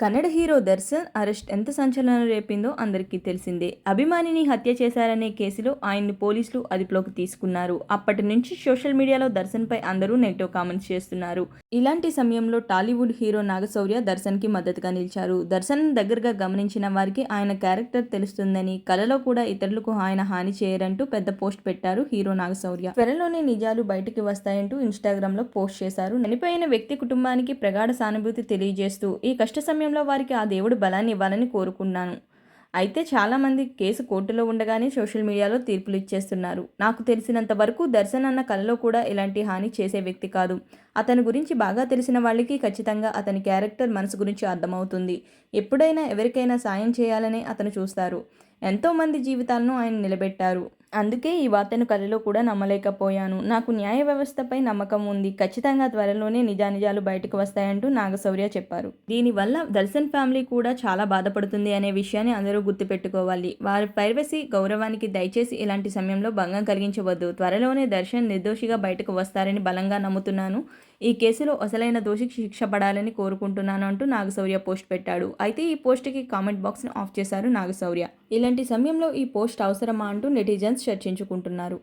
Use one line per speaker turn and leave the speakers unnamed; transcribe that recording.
Kannada hero Darshan arrest ఎంత సంచలనం రేపిందో అందరికీ తెలిసిందే. అభిమానిని హత్య చేశారనే కేసులో ఆయన్ని పోలీసులు అదుపులోకి తీసుకున్నారు. అప్పటి నుంచి సోషల్ మీడియాలో దర్శన్పై అందరూ నెగిటివ్ కామెంట్స్ చేస్తున్నారు. ఇలాంటి సమయంలో టాలీవుడ్ హీరో నాగశౌర్య దర్శన్కి మద్దతుగా నిలిచారు. దర్శన్ దగ్గరగా గమనించిన వారికి ఆయన క్యారెక్టర్ తెలుస్తుందని కలలో కూడా ఇతరులకు ఆయన హాని చేయరంటూ పెద్ద పోస్ట్ పెట్టారు హీరో నాగశౌర్య. త్వరలోనే నిజాలు బయటికి వస్తాయంటూ ఇన్స్టాగ్రామ్లో పోస్ట్ చేశారు. చనిపోయిన వ్యక్తి కుటుంబానికి ప్రగాఢ సానుభూతి తెలియజేస్తూ ఈ కష్ట సమయంలో వారికి ఆ దేవుడు బలాన్ని ఇవ్వాలని కోరుకున్నాను. అయితే చాలామంది కేసు కోర్టులో ఉండగానే సోషల్ మీడియాలో తీర్పులు ఇచ్చేస్తున్నారు. నాకు తెలిసినంత వరకు దర్శన్ అన్న కళలో కూడా ఇలాంటి హాని చేసే వ్యక్తి కాదు. అతని గురించి బాగా తెలిసిన వాళ్ళకి ఖచ్చితంగా అతని క్యారెక్టర్ మనసు గురించి అర్థమవుతుంది. ఎప్పుడైనా ఎవరికైనా సాయం చేయాలనే అతను చూస్తారు. ఎంతోమంది జీవితాలను ఆయన నిలబెట్టారు. అందుకే ఈ వార్తను కథలో కూడా నమ్మలేకపోయాను. నాకు న్యాయ వ్యవస్థపై నమ్మకం ఉంది. ఖచ్చితంగా త్వరలోనే నిజానిజాలు బయటకు వస్తాయంటూ నాగశౌర్య చెప్పారు. దీనివల్ల దర్శన్ ఫ్యామిలీ కూడా చాలా బాధపడుతుంది అనే విషయాన్ని అందరూ గుర్తుపెట్టుకోవాలి. వారి ప్రైవసీ గౌరవానికి దయచేసి ఇలాంటి సమయంలో భంగం కలిగించవద్దు. త్వరలోనే దర్శన్ నిర్దోషిగా బయటకు వస్తారని బలంగా నమ్ముతున్నాను. ఈ కేసులో అసలైన దోషికి శిక్ష పడాలని కోరుకుంటున్నాను అంటూ నాగశౌర్య పోస్ట్ పెట్టాడు. అయితే ఈ పోస్ట్కి కామెంట్ బాక్స్ని ఆఫ్ చేశారు నాగశౌర్య. ఇలాంటి సమయంలో ఈ పోస్ట్ అవసరమా అంటూ నెటిజన్స్ చర్చించుకుంటున్నారు.